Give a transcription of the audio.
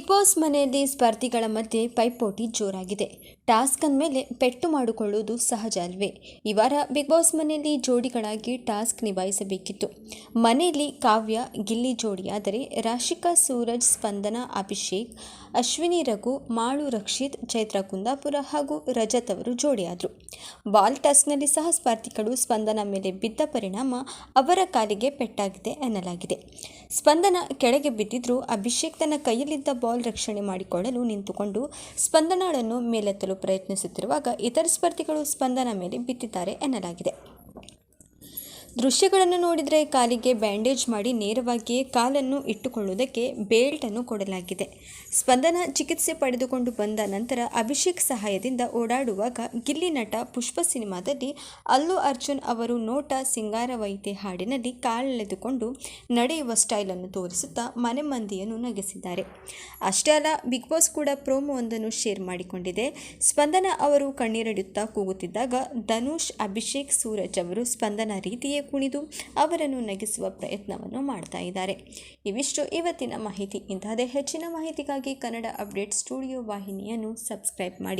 Big boss ಮನೆಯಲ್ಲಿ ಸ್ಪರ್ಧಿಗಳ ಮಧ್ಯೆ ಪೈಪೋಟಿ ಜೋರಾಗಿದೆ. ಟಾಸ್ಕ್ ಅಂದಮೇಲೆ ಪೆಟ್ಟು ಮಾಡಿಕೊಳ್ಳುವುದು ಸಹಜ ಅಲ್ವೇ? ಈ ವಾರ ಬಿಗ್ ಬಾಸ್ ಮನೆಯಲ್ಲಿ ಜೋಡಿಗಳಾಗಿ ಟಾಸ್ಕ್ ನಿಭಾಯಿಸಬೇಕಿತ್ತು. ಮನೆಯಲ್ಲಿ ಕಾವ್ಯ, ಗಿಲ್ಲಿ ಜೋಡಿಯಾದರೆ ರಾಶಿಕಾ, ಸೂರಜ್, ಸ್ಪಂದನ, ಅಭಿಷೇಕ್, ಅಶ್ವಿನಿ, ರಘು, ಮಾಳು, ರಕ್ಷಿತ್, ಚೈತ್ರ ಕುಂದಾಪುರ ಹಾಗೂ ರಜತ್ ಅವರು ಜೋಡಿಯಾದರು. ಬಾಲ್ ಟಾಸ್ಕ್ನಲ್ಲಿ ಸಹ ಸ್ಪರ್ಧಿಗಳು ಸ್ಪಂದನ ಮೇಲೆ ಬಿದ್ದ ಪರಿಣಾಮ ಅವರ ಕಾಲಿಗೆ ಪೆಟ್ಟಾಗಿದೆ ಎನ್ನಲಾಗಿದೆ. ಸ್ಪಂದನ ಕೆಳಗೆ ಬಿದ್ದಿದ್ರು ಅಭಿಷೇಕ್ ತನ್ನ ಕೈಯಲ್ಲಿದ್ದ ಬಾಲ್ ರಕ್ಷಣೆ ಮಾಡಿಕೊಳ್ಳಲು ನಿಂತುಕೊಂಡು ಸ್ಪಂದನಳನ್ನು ಮೇಲೆತ್ತಲು ಪ್ರಯತ್ನಿಸುತ್ತಿರುವಾಗ ಇತರ ಸ್ಪರ್ಧಿಗಳು ಸ್ಪಂದನ ಮೇಲೆ ಬಿದ್ದಿದ್ದಾರೆ ಎನ್ನಲಾಗಿದೆ. ದೃಶ್ಯಗಳನ್ನು ನೋಡಿದರೆ ಕಾಲಿಗೆ ಬ್ಯಾಂಡೇಜ್ ಮಾಡಿ ನೇರವಾಗಿಯೇ ಕಾಲನ್ನು ಇಟ್ಟುಕೊಳ್ಳುವುದಕ್ಕೆ ಬೇಲ್ಟನ್ನು ಕೊಡಲಾಗಿದೆ. ಸ್ಪಂದನ ಚಿಕಿತ್ಸೆ ಪಡೆದುಕೊಂಡು ಬಂದ ನಂತರ ಅಭಿಷೇಕ್ ಸಹಾಯದಿಂದ ಓಡಾಡುವಾಗ ಗಿಲ್ಲಿ ನಟ ಪುಷ್ಪ ಸಿನಿಮಾದಲ್ಲಿ ಅಲ್ಲು ಅರ್ಜುನ್ ಅವರು ನೋಟ ಸಿಂಗಾರವೈತೆ ಹಾಡಿನಲ್ಲಿ ಕಾಲೆಳೆದುಕೊಂಡು ನಡೆಯುವ ಸ್ಟೈಲನ್ನು ತೋರಿಸುತ್ತಾ ಮನೆ ಮಂದಿಯನ್ನು ನಗಿಸಿದ್ದಾರೆ. ಅಷ್ಟೇ ಅಲ್ಲ, ಬಿಗ್ ಬಾಸ್ ಕೂಡ ಪ್ರೋಮೋವೊಂದನ್ನು ಶೇರ್ ಮಾಡಿಕೊಂಡಿದೆ. ಸ್ಪಂದನ ಅವರು ಕಣ್ಣೀರಿಡುತ್ತಾ ಕೂಗುತ್ತಿದ್ದಾಗ ಧನುಷ್, ಅಭಿಷೇಕ್, ಸೂರಜ್ ಅವರು ಸ್ಪಂದನ ರೀತಿಯೇ ಕುಣಿದು ಅವರನ್ನು ನಗಿಸುವ ಪ್ರಯತ್ನವನ್ನು ಮಾಡ್ತಾ ಇದ್ದಾರೆ. ಇವಿಷ್ಟು. ಇವತ್ತಿನ ಮಾಹಿತಿ. ಇಂತಹದೇ ಹೆಚ್ಚಿನ ಮಾಹಿತಿಗಾಗಿ ಕನ್ನಡ ಅಪ್ಡೇಟ್ ಸ್ಟುಡಿಯೋ ವಾಹಿನಿಯನ್ನು ಸಬ್ಸ್ಕ್ರೈಬ್ ಮಾಡಿ.